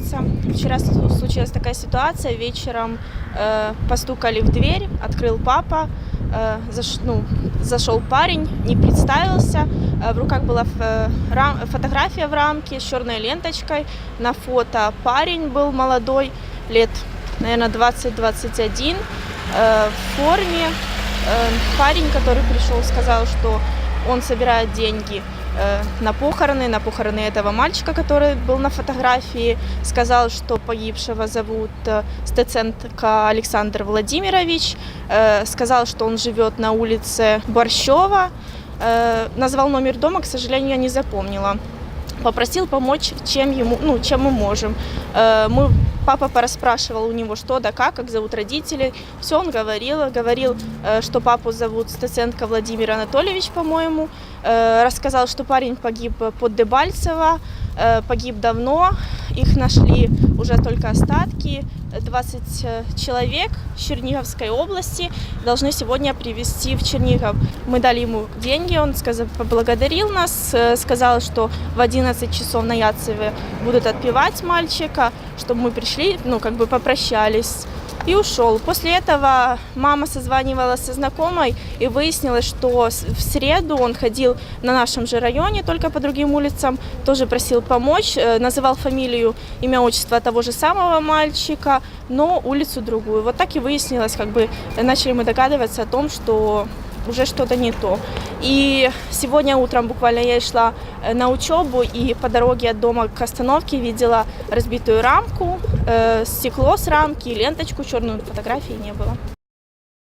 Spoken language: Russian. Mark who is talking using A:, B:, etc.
A: вернуться. Вчера случилась такая ситуация. Вечером э, постукали в дверь, открыл папа. э, заш- ну, зашел парень, не представился. Э, в руках была ф- э, рам- фотография в рамке с черной ленточкой. На фото парень был молодой, лет, наверное, 20-21, э, в форме. Э, парень, который пришел, сказал, что он собирает деньги э, на похороны, на похороны этого мальчика, который был на фотографии. Сказал, что погибшего зовут э, Стеценко Александр Владимирович. Э, Сказал, что он живет на улице Борщева. Назвал номер дома, к сожалению, я не запомнила. Попросил помочь, чем, ему, ну, чем мы можем. Э, Мы, папа пораспрашивал у него, что да как, как зовут родителей. Все он говорил. Говорил, э, что папу зовут Стеценко Владимир Анатольевич, по-моему. Э, Рассказал, что парень погиб под Дебальцево, погиб давно. Их нашли уже только остатки. 20 человек с Черниговской области должны сегодня привезти в Чернигов. Мы дали ему деньги, он сказал, поблагодарил нас, э, сказал, что в 11 часов на Яцеве будут отпевать мальчика, чтобы мы пришли, ну, как бы попрощались. И ушел. После этого мама созванивалась со знакомой и выяснилось, что в среду он ходил на нашем же районе, только по другим улицам, тоже просил помочь, э, называл фамилию, имя, отчество того же самого мальчика, но улицу другую. Вот так и выяснилось, как бы э, начали мы догадываться о том, что уже что-то не то. И сегодня утром буквально я шла э, на учебу и по дороге от дома к остановке видела разбитую рамку, э, стекло с рамки, ленточку черную, фотографии не было.